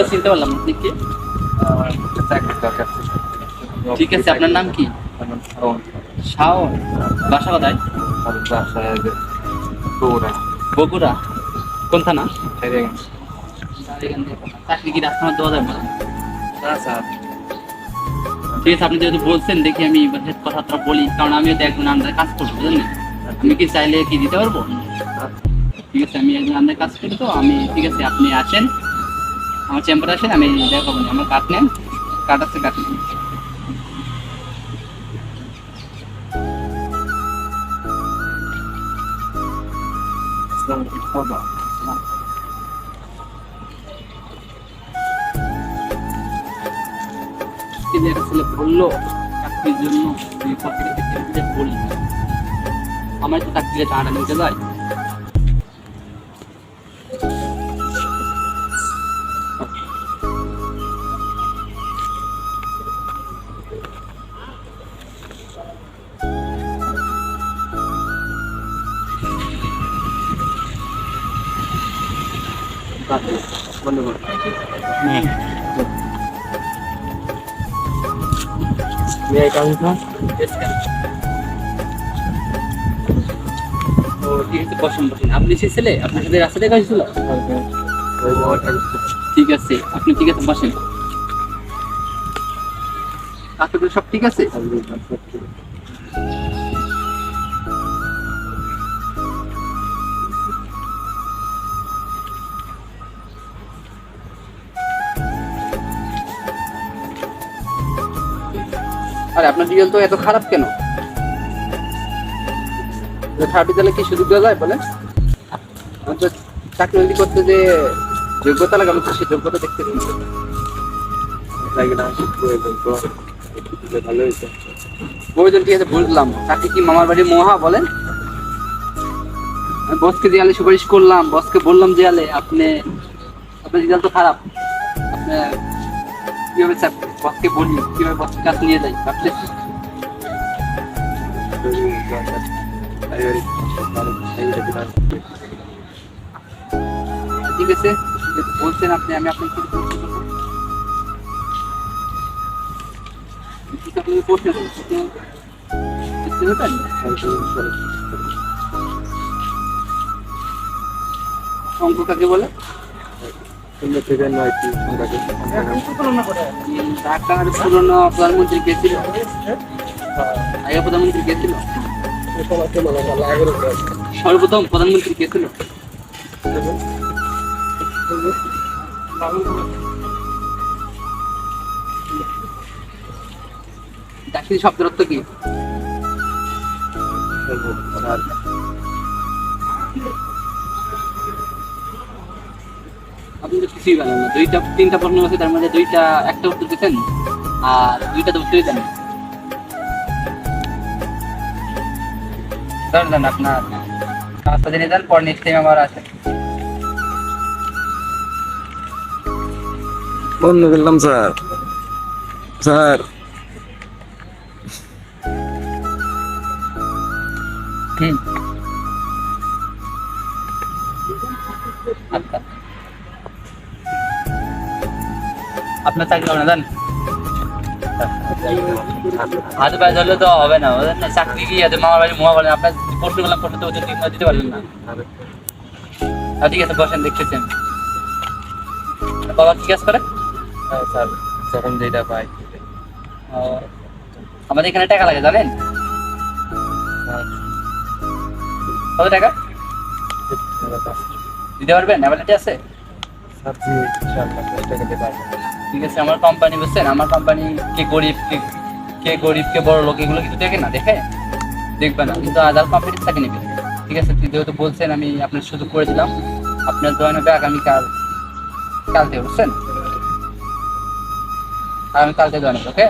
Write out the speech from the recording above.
আমি চিনতে পারলাম না, আপনি কি? চাকরির দরকার ছিল। ঠিক আছে আপনার নাম কি? শাওন। বাসা কোথায়? বগুড়া, বগুড়া কোন থানা? চাকরি কি রাস্তার দেওয়া যাবে? ঠিক আছে আপনি যেহেতু বলছেন দেখি আমি কথাটা বলি কারণ আমিও তো একজন আন্ডারে কাজ করব বুঝলেন? তুমি কি চাইলে কি দিতে পারব? ঠিক আছে আমি একজন আন্ডারে কাজ করি তো আমি ঠিক আছে আপনি আসেন। আমার চেম্বারে আসেন আমি দেখাবো না। আমার কাঠ নেন কাঠ আছে কাঠ নেন। জন্য আমার তো চাকরিটা নিতে যায় করো। ঠিক আছে বসেন বসেন। আপনি সে ছেলে? আপনার সাথে রাস্তা দেখা হয়েছিল? ঠিক আছে আপনি ঠিক আছে বসেন। কাকুগুলো সব ঠিক আছে? আরে আপনার রেজাল্ট তো এত খারাপ কেন? খারাপ রেজাল্টে কি সুযোগ দেওয়া যায় আমার তো চাকরি করতে যে যোগ্যতা লাগে, আমি তো সেই যোগ্যতা দেখতে ভালো বুঝলাম। চাকরি কি মামার বাড়ি মহা বলেন? বসকে দেয়ালে সুপারিশ করলাম, বসকে বললাম দেয়ালে আপনি আপনার রেজাল্ট তো খারাপ। আপনি কীভাবে চাপ বসকে বলি, কীভাবে বসকে কাছে নিয়ে যাই? বিধান। ঠিক আছে, বলছেন আপনি, আমি আপনাকে করতে পারবেন অঙ্ক কাকে বলে? শূন্য থেকে নয়টি ঢাকার পুরনো প্রধানমন্ত্রী কে ছিল? আগে প্রধানমন্ত্রী কে ছিল? সর্বপ্রথম প্রধানমন্ত্রী কে ছিল? চাকরি শব্দের অর্থ কি? আপনি তো কিছুই জানেন না। দুইটা তিনটা প্রশ্ন আছে তার মধ্যে দুইটা একটা উত্তর দিচ্ছেন আর দুইটা তো উত্তরই জানেন দেন আপনার কাজটা জেনে দেন পর নেক্সট টাইম আবার আসেন বন্ধ করলাম স্যার। স্যার। হুম। আচ্ছা আপনার চাকরি হবে না জান হাতে পায়ে ধরলে তো হবে না চাকরি কি আছে? মামার বাড়ি মোয়া বলেন আপনার প্রশ্ন করলাম প্রশ্ন তো দিতে পারলেন না। ঠিক আছে বসেন দেখতেছি আমি বাবা কি কাজ করে? হ্যাঁ, স্যার যখন যেটা পাই। আমাদের এখানে টাকা লাগে জানেন? কত টাকা? দিতে পারবেন? অ্যাভেলেটি আছে? স্যার জি ইনশাআল্লাহ চেষ্টা করতে পারব ঠিক আছে, আমার কোম্পানি বুঝছেন? আমার কোম্পানি কে গরিব, কে কে গরিব, কে বড় লোক, এগুলো কিন্তু দেখে না, দেখে? দেখবে না। কিন্তু আদার কোম্পানি তাকে নেবে। ঠিক আছে যেহেতু বলছেন, আমি আপনার সুযোগ করে দিলাম। আপনার জয়েন হবে আগামীকাল, কাল বুঝছেন? আগামীকাল থেকে জয়েন হবে ওকে?